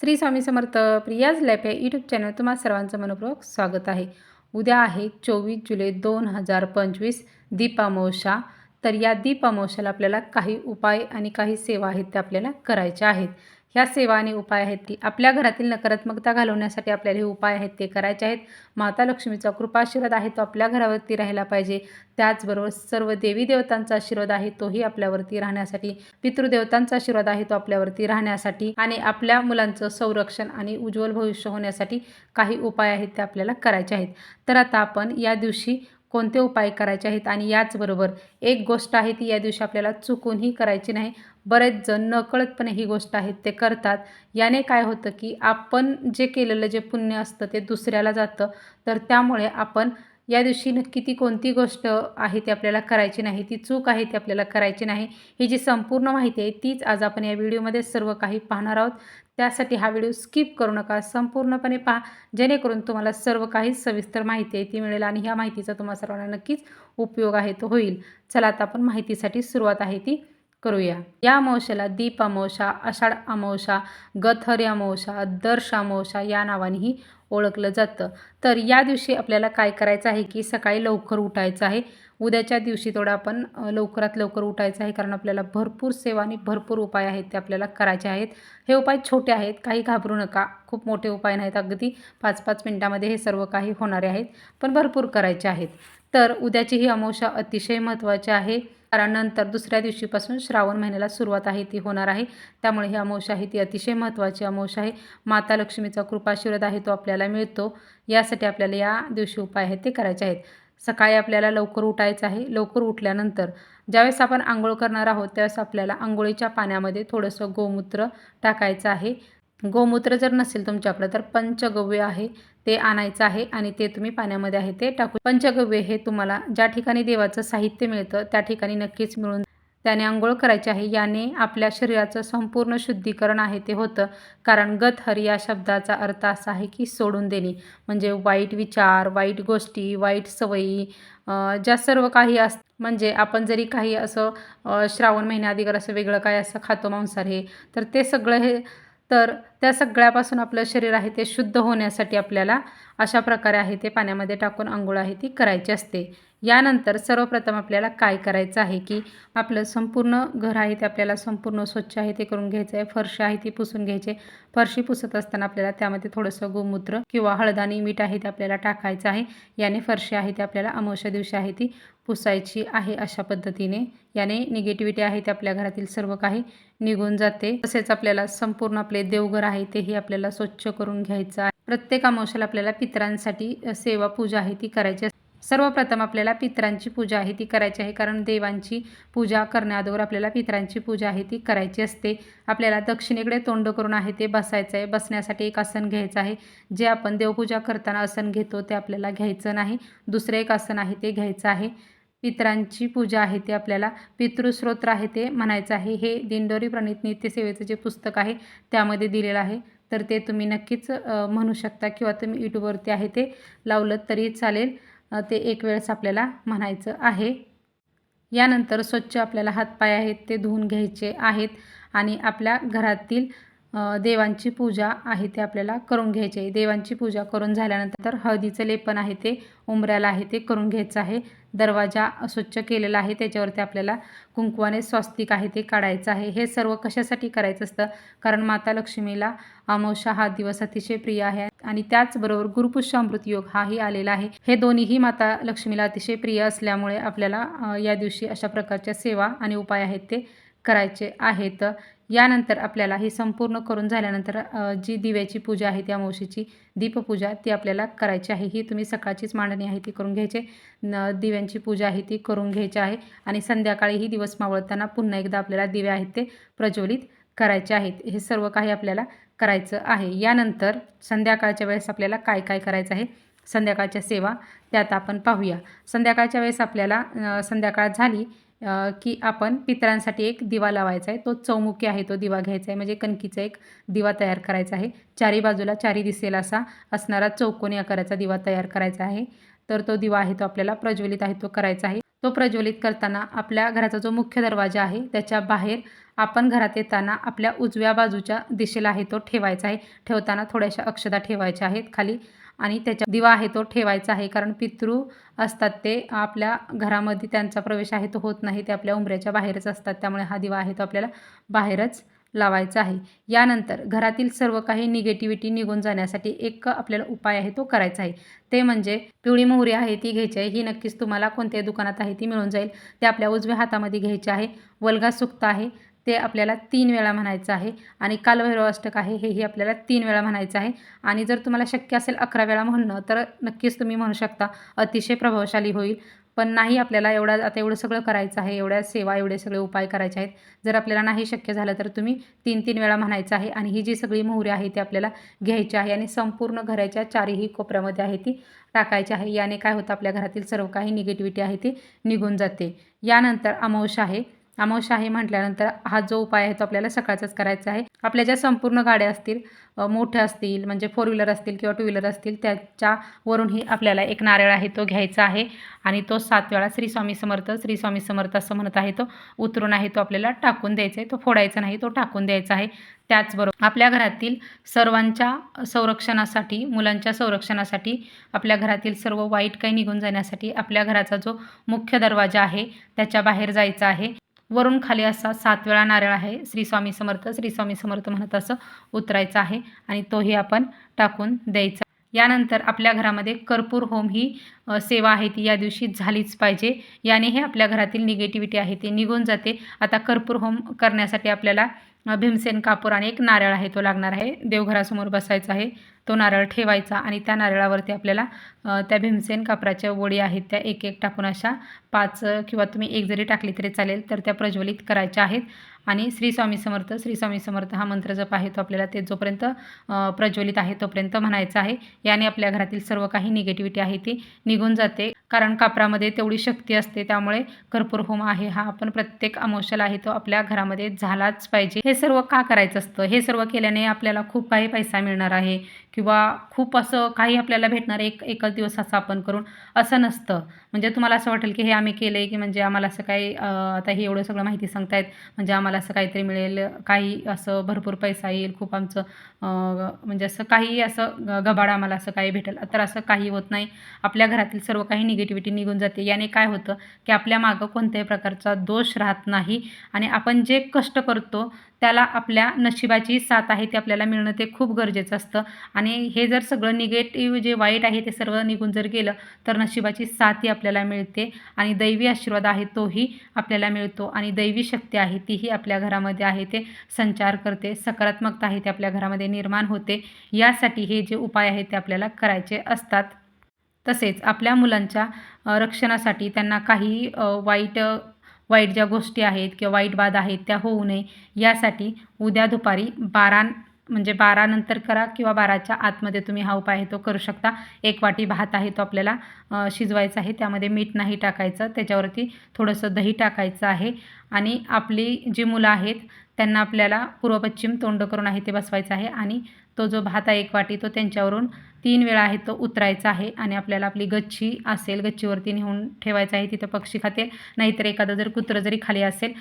Shri Swami Samarth Priya's lap या YouTube channel तुम्हा सर्वांचं मनपूर्वक स्वागत आहे. उद्या आहे चोवीस जुलै दोन हजार पंचवीस दीपामोशा. तर या दीपामोशाला आपल्याला काही उपाय आणि काही सेवा आहेत त्या आपल्याला करायच्या आहेत. ह्या सेवा आणि उपाय आहेत ती. आपल्या घरातील नकारात्मकता घालवण्यासाठी आपल्याला हे उपाय आहेत ते करायचे आहेत. माता लक्ष्मीचा कृपाशीर्वाद आहे तो आपल्या घरावरती राहायला पाहिजे. त्याचबरोबर सर्व देवी देवतांचा आशीर्वाद आहे तोही आपल्यावरती राहण्यासाठी. पितृदेवतांचा आशीर्वाद आहे तो आपल्यावरती राहण्यासाठी. आणि आपल्या मुलांचं संरक्षण आणि उज्ज्वल भविष्य होण्यासाठी काही उपाय आहेत ते आपल्याला करायचे आहेत. तर आता आपण या दिवशी कोणते उपाय करायचे आहेत? आणि याचबरोबर एक गोष्ट आहे ती या दिवशी आपल्याला चुकूनही करायची नाही. बरेच जण नकळतपणे ही गोष्ट आहेत ते करतात. याने काय होतं की आपण जे केलेलं जे पुण्य असतं ते दुसऱ्याला जातं. तर त्यामुळे आपण या दिवशी नक्की ती कोणती गोष्ट आहे ती आपल्याला करायची नाही ती चूक आहे ती आपल्याला करायची नाही ही जी संपूर्ण माहिती आहे तीच आज आपण या व्हिडिओमध्ये सर्व काही पाहणार आहोत. त्यासाठी हा व्हिडिओ स्किप करू नका संपूर्णपणे पहा जेणेकरून तुम्हाला सर्व काही सविस्तर माहिती आहे ती मिळेल आणि ह्या माहितीचा तुम्हाला सर्वांना नक्कीच उपयोग आहे तो होईल. चला आता आपण माहितीसाठी सुरुवात आहे ती. करूया. या अमावस्याला दीप अमावस्या आषाढ अमावस्या गथरी अमावस्या दर्श अमावस्या या नावानेही ओळखलं जातं. तर या दिवशी आपल्याला काय करायचं आहे की सकाळी लवकर उठायचं आहे. उद्याच्या दिवशी थोडं आपण लवकरात लवकर उठायचं आहे कारण आपल्याला भरपूर सेवा आणि भरपूर उपाय आहेत ते आपल्याला करायचे आहेत. हे उपाय छोटे आहेत काही घाबरू नका. खूप मोठे उपाय नाहीत. अगदी पाच पाच मिनटामध्ये हे सर्व काही होणारे आहेत. पण भरपूर करायचे आहेत. तर उद्याची ही अमावस्या अतिशय महत्त्वाची आहे. कारण नंतर दुसऱ्या दिवशीपासून श्रावण महिन्याला सुरुवात आहे ती होणार आहे. त्यामुळे ही अमावस्या आहे ती अतिशय महत्त्वाची अमावस्या आहे. माता लक्ष्मीचा कृपाशीर्वाद आहे तो आपल्याला मिळतो. यासाठी आपल्याला या दिवशी उपाय आहेत ते करायचे आहेत. सकाळी आपल्याला लवकर उठायचं आहे. लवकर उठल्यानंतर ज्यावेळेस आपण आंघोळ करणार आहोत त्यावेळेस आपल्याला आंघोळीच्या पाण्यामध्ये थोडंसं गोमूत्र टाकायचं आहे. गोमूत्र जर नसेल तुमच्याकडं तर पंचगव्य आहे ते आणायचं आहे आणि ते तुम्ही पाण्यामध्ये आहे ते टाकू. पंचगव्य हे तुम्हाला ज्या ठिकाणी देवाचं साहित्य मिळतं त्या ठिकाणी नक्कीच मिळून त्याने आंघोळ करायची आहे. याने आपल्या शरीराचं संपूर्ण शुद्धीकरण आहे ते होतं. कारण गतहर या शब्दाचा अर्थ असा आहे की सोडून देणे. म्हणजे वाईट विचार वाईट गोष्टी वाईट सवयी ज्या सर्व काही अस म्हणजे आपण जरी काही असं श्रावण महिन्याआधी असं वेगळं काय असं खातो मांसाहार हे तर ते सगळं हे तर त्या सगळ्यापासून आपलं शरीर आहे ते शुद्ध होण्यासाठी आपल्याला अशा प्रकारे आहे ते पाण्यामध्ये टाकून आंघोळ आहे ती करायची असते. यानंतर सर्वप्रथम आपल्याला काय करायचं आहे की आपलं संपूर्ण घर आहे ते आपल्याला संपूर्ण स्वच्छ आहे ते करून घ्यायचं आहे फरशी आहे ती पुसून घ्यायचे. फरशी पुसत असताना आपल्याला त्यामध्ये थोडंसं गोमूत्र किंवा हळदानी मीठ आहे ते आपल्याला टाकायचं आहे. याने फरशी आहे ते आपल्याला अमावश्या दिवशी आहे ती पुसायची आहे अशा पद्धतीने. याने निगेटिव्हिटी आहे ते आपल्या घरातील सर्व काही निघून जाते. तसेच आपल्याला संपूर्ण आपले देवघर आहे तेही आपल्याला स्वच्छ करून घ्यायचं आहे. प्रत्येक अमावश्याला आपल्याला पितरांसाठी सेवा पूजा आहे ती करायची असते. सर्वप्रथम आपल्याला पितरांची पूजा आहे ती करायची आहे. कारण देवांची पूजा करण्याअगोदर आपल्याला पितरांची पूजा आहे ती करायची असते. आपल्याला दक्षिणेकडे तोंड करून आहे ते बसायचं आहे बसण्यासाठी एक आसन घ्यायचं आहे. जे आपण देवपूजा करताना आसन घेतो ते आपल्याला घ्यायचं नाही. दुसरं एक आसन आहे ते घ्यायचं आहे. पितरांची पूजा आहे ते आपल्याला पितृस्रोत्र आहे ते म्हणायचं आहे. हे दिंडोरी प्रणित नित्यसेवेचं जे पुस्तक आहे त्यामध्ये दिलेलं आहे. तर ते तुम्ही नक्कीच म्हणू शकता किंवा तुम्ही यूट्यूबवरती आहे ते लावलं तरी चालेल. ते एक वेळेस आपल्याला म्हणायचं आहे. यानंतर स्वच्छ आपल्याला हातपाय आहेत ते धुवून घ्यायचे आहेत आणि आपल्या घरातील देवांची पूजा आहे ते आपल्याला करून घ्यायची आहे. देवांची पूजा करून झाल्यानंतर हळदीचं लेपन आहे ते उंबऱ्याला आहे ते करून घ्यायचं आहे. दरवाजा स्वच्छ केलेला आहे त्याच्यावरती आपल्याला कुंकवाने स्वस्तिक आहे ते काढायचं आहे. हे सर्व कशासाठी करायचं असतं? कारण माता लक्ष्मीला अमावशा हा दिवस अतिशय प्रिय आहे आणि त्याचबरोबर गुरुपुष्य अमृत योग हाही आलेला आहे. हे दोन्हीही माता लक्ष्मीला अतिशय प्रिय असल्यामुळे आपल्याला या दिवशी अशा प्रकारच्या सेवा आणि उपाय आहेत ते करायचे आहेत. यानंतर आपल्याला हे संपूर्ण करून झाल्यानंतर जी दिव्याची पूजा आहे त्या मावशीची दीपपूजा ती आपल्याला करायची आहे. ही तुम्ही सकाळचीच मांडणी आहे ती करून घ्यायचे. न दिव्यांची पूजा आहे ती करून घ्यायची आहे आणि संध्याकाळी ही दिवस मावळताना पुन्हा एकदा आपल्याला दिवे आहेत ते प्रज्वलित करायचे आहेत. हे सर्व काही आपल्याला करायचं आहे. यानंतर संध्याकाळच्या वेळेस आपल्याला काय काय करायचं आहे? संध्याकाळच्या सेवा त्यात आपण पाहूया. संध्याकाळच्या वेळेस आपल्याला संध्याकाळ झाली की आपण पितरांसाठी एक दिवा लावायचा आहे. तो चौमुखी आहे तो दिवा घ्यायचा आहे. म्हणजे कणकीचा एक दिवा तयार करायचा आहे. चारी बाजूला चारी दिसेल असा असणारा चौकोनी आकाराचा दिवा तयार करायचा आहे. तर तो दिवा आहे तो आपल्याला प्रज्वलित आहे तो करायचा आहे. तो प्रज्वलित करताना आपल्या घराचा जो मुख्य दरवाजा आहे त्याच्या बाहेर आपण घरात येताना आपल्या उजव्या बाजूच्या दिशेला आहे तो ठेवायचा आहे. ठेवताना थोड्याशा अक्षदा ठेवायच्या आहेत खाली. आणि त्याच्या दिवा आहे तो ठेवायचा आहे. कारण पितृ असतात ते आपल्या घरामध्ये त्यांचा प्रवेश आहे तो होत नाही. ते आपल्या उंबऱ्याच्या बाहेरच असतात. त्यामुळे हा दिवा आहे तो आपल्याला बाहेरच लावायचा आहे. यानंतर घरातील सर्व काही निगेटिव्हिटी निघून जाण्यासाठी एक आपल्याला उपाय आहे तो करायचा आहे. ते म्हणजे पिवळी मोहरी आहे ती घ्यायची आहे. ही नक्कीच तुम्हाला कोणत्याही दुकानात आहे ती मिळून जाईल. ते आपल्या उजव्या हातामध्ये घ्यायचे आहे. वलगा सुक्त आहे. ते आपल्याला तीन वेळा म्हणायचं आहे. आणि कालभैरव अष्टक आहे हेही आपल्याला तीन वेळा म्हणायचं आहे. आणि जर तुम्हाला शक्य असेल अकरा वेळा म्हणणं तर नक्कीच तुम्ही म्हणू शकता अतिशय प्रभावशाली होईल. पण नाही आपल्याला एवढा आता एवढं सगळं करायचं आहे एवढ्या सेवा एवढे सगळे उपाय करायचे आहेत. जर आपल्याला नाही शक्य झालं तर तुम्ही तीन तीन वेळा म्हणायचं आहे. आणि ही जी सगळी मोहरी आहे ती आपल्याला घ्यायची आहे. आणि संपूर्ण घराच्या चारही कोपऱ्यामध्ये आहे ती टाकायची आहे. याने काय होतं आपल्या घरातील सर्व काही निगेटिव्हिटी आहे ती निघून जाते. यानंतर अमावश आहे. अमावस्या आहे म्हटल्यानंतर हा जो उपाय आहे तो आपल्याला सकाळचाच करायचा आहे. आपल्या ज्या संपूर्ण गाड्या असतील मोठ्या असतील म्हणजे फोर व्हीलर असतील किंवा टू व्हीलर असतील त्याच्यावरूनही आपल्याला एक नारळ आहे तो घ्यायचा आहे. आणि तो सात वेळा श्री स्वामी समर्थ श्री स्वामी समर्थ असं म्हणत आहे तो. उतरून आहे तो आपल्याला टाकून द्यायचा आहे. तो फोडायचा नाही तो टाकून द्यायचा आहे. त्याचबरोबर आपल्या घरातील सर्वांच्या संरक्षणासाठी मुलांच्या संरक्षणासाठी आपल्या घरातील सर्व वाईट काही निघून जाण्यासाठी आपल्या घराचा जो मुख्य दरवाजा आहे त्याच्या बाहेर जायचा आहे. वरून खाली असा सात वेळा नारळ आहे. श्री स्वामी समर्थ श्री स्वामी समर्थ म्हणत असं उतरायचं आहे आणि तोही आपण टाकून द्यायचा. यानंतर आपल्या घरामध्ये कर्पूर होम ही सेवा आहे ती या दिवशी झालीच पाहिजे. याने हे आपल्या घरातील निगेटिव्हिटी आहे ती निघून जाते. आता कर्पूर होम करण्यासाठी आपल्याला भीमसेन कापूर आणि एक नारळ आहे तो लागणार आहे. देवघरासमोर बसायचा आहे. तो नारळ ठेवायचा आणि त्या नारळावरती आपल्याला त्या भीमसेन कापराच्या वडी आहेत त्या एक एक टाकून अशा पाच किंवा तुम्ही एक जरी टाकली तरी चालेल तर त्या प्रज्वलित करायच्या आहेत. आणि श्री स्वामी समर्थ श्री स्वामी समर्थ हा मंत्र जप आहे तो आपल्याला ते जोपर्यंत प्रज्वलित आहे तोपर्यंत म्हणायचा आहे. याने आपल्या घरातील सर्व काही निगेटिव्हिटी आहे ती निघून जाते. कारण कापरामध्ये तेवढी शक्ती असते त्यामुळे कर्पूर होम आहे हा. आपण प्रत्येक अमोशल आहे तो आपल्या घरामध्ये झालाच पाहिजे. हे सर्व का करायचं असतं? हे सर्व केल्याने आपल्याला खूप काही पैसा मिळणार आहे किंवा खूप असं काही आपल्याला भेटणार एक एकच दिवस असं आपण करून असं नसतं. म्हणजे तुम्हाला असं वाटेल की हे आम्ही केलं आहे की म्हणजे आम्हाला असं काही आता हे एवढं सगळं माहिती सांगतायत. म्हणजे आम्हाला असं काहीतरी मिळेल काही असं भरपूर पैसा येईल खूप आमचं म्हणजे असं काही असं गबाड आम्हाला असं काही भेटेल. तर असं काही होत नाही. आपल्या घरातील सर्व काही निगेटिव्हिटी निघून जाते. याने काय होतं की आपल्या मागं कोणत्याही प्रकारचा दोष राहत नाही. आणि आपण जे कष्ट करतो त्याला आपल्या नशिबाची साथ आहे ते आपल्याला मिळणं ते खूप गरजेचं असतं. आणि हे जर सगळं निगेटिव्ह जे वाईट आहे ते सर्व निघून जर गेलं तर नशिबाची साथही आपल्याला मिळते. आणि दैवी आशीर्वाद आहे तोही आपल्याला मिळतो. आणि दैवी शक्ती आहे तीही आपल्या घरामध्ये आहे ते संचार करते. सकारात्मकता आहे ते आपल्या घरामध्ये निर्माण होते. यासाठी हे जे उपाय आहेत ते आपल्याला करायचे असतात. तसेच आपल्या मुलांच्या रक्षणासाठी त्यांना काही वाईट वाईट ज्या गोष्टी आहेत किंवा वाईट बाधा आहेत त्या होऊ नये यासाठी उद्या दुपारी बारा म्हणजे बारानंतर करा किंवा बाराच्या आतमध्ये तुम्ही हा उपाय आहे तो करू शकता. एक वाटी भात आहे तो आपल्याला शिजवायचा आहे. त्यामध्ये मीठ नाही टाकायचं. त्याच्यावरती थोडंसं दही टाकायचं आहे. आणि आपली जी मुलं आहेत त्यांना आपल्याला पूर्व पश्चिम तोंड करून आहे ते बसवायचं आहे. आणि तो जो भात आहे एक वाटी तो त्यांच्यावरून तीन वेळा आहे तो उतरायचा आहे आणि आपल्याला आपली गच्ची असेल गच्चीवरती नेऊन ठेवायचं आहे तिथं पक्षी खाते नाहीतर एखादं जर कुत्रं जरी खाली असेल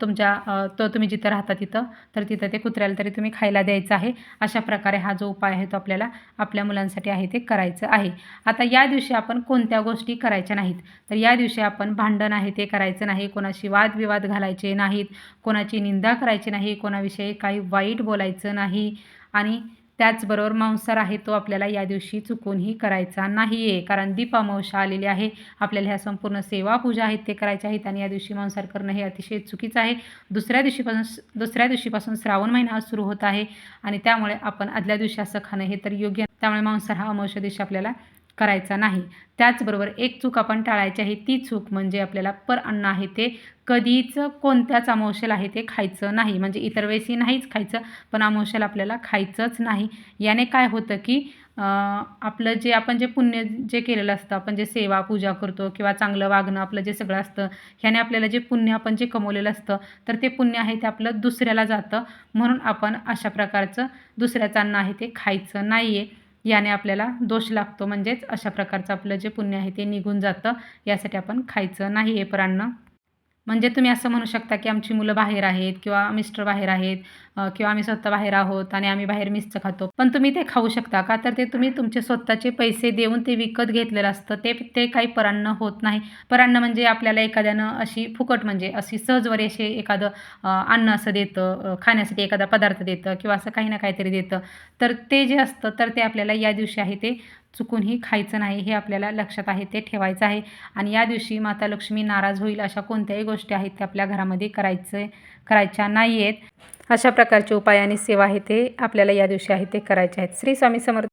तुमच्या तो तुम्ही जिथं राहता तिथं तर तिथं ते कुत्र्याला तरी तुम्ही खायला द्यायचं आहे. अशा प्रकारे हा जो उपाय आहे तो आपल्याला आपल्या मुलांसाठी आहे ते करायचं आहे. आता या दिवशी आपण कोणत्या गोष्टी करायच्या नाहीत? तर या दिवशी आपण भांडण आहे ते करायचं नाही कोणाशी वादविवाद घालायचे नाहीत कोणाची निंदा करायची नाही कोणाविषयी काही वाईट बोलायचं नाही. आणि त्याचबरोबर मांसार आहे तो आपल्याला या दिवशी चुकूनही करायचा नाही आहे कारण दीप अमावस्या आलेली आहे. आपल्याला ह्या संपूर्ण सेवा पूजा आहेत ते करायच्या आहेत आणि या दिवशी मांसार करणं हे अतिशय चुकीचं आहे. दुसऱ्या दिवशीपासून दुसऱ्या दिवशीपासून श्रावण महिना सुरू होत आहे आणि त्यामुळे आपण आदल्या दिवशी असं खाणं हे तर योग्य त्यामुळे मांसार हा अमावस्या दिवशी आपल्याला करायचा नाही. त्याचबरोबर एक चूक आपण टाळायची आहे. ती चूक म्हणजे आपल्याला पर अन्न आहे ते कधीच कोणत्याच अमावशेला आहे ते खायचं नाही. म्हणजे इतर वेळेसही नाहीच खायचं पण अमावस्याला आपल्याला खायचंच नाही. याने काय होतं की आपलं जे आपण जे पुण्य जे केलेलं असतं आपण जे सेवा पूजा करतो किंवा चांगलं वागणं आपलं जे सगळं असतं ह्याने आपल्याला जे पुण्य आपण जे कमवलेलं असतं तर ते पुण्य आहे ते आपलं दुसऱ्याला जातं. म्हणून आपण अशा प्रकारचं दुसऱ्याचं अन्न आहे ते खायचं नाही आहे याने आपल्याला दोष लागतो. म्हणजेच अशा प्रकारचं आपलं जे पुण्य आहे ते निघून जातं. यासाठी आपण खायचं नाही आहे परांना म्हणजे तुम्ही असं म्हणू शकता की आमची मुलं बाहेर आहेत किंवा मिस्टर बाहेर आहेत किंवा आम्ही स्वतः बाहेर आहोत आणि आम्ही बाहेर मिसचं खातो. पण तुम्ही ते खाऊ शकता का? तर ते तुम्ही तुमचे स्वतःचे पैसे देऊन ते विकत घेतलेलं असतं. ते ते काही परान्न होत नाही. परान्न म्हणजे आपल्याला एखाद्यानं अशी फुकट म्हणजे अशी सहजवरी असे एखादं अन्न असं देतं खाण्यासाठी एखादा पदार्थ देतं किंवा असं काही ना काहीतरी देतं. तर ते जे असतं तर ते आपल्याला या दिवशी आहे ते चुकूनही खायचं नाही हे आपल्याला लक्षात आहे ते ठेवायचं आहे. आणि या दिवशी माता लक्ष्मी नाराज होईल अशा कोणत्याही गोष्टी आहेत त्या आपल्या घरामध्ये करायचं करायच्या नाही आहेत अशा प्रकारचे उपाय आणि सेवा आहे ते आपल्याला या दिवशी आहे ते करायचे आहेत. श्री स्वामी समर्थ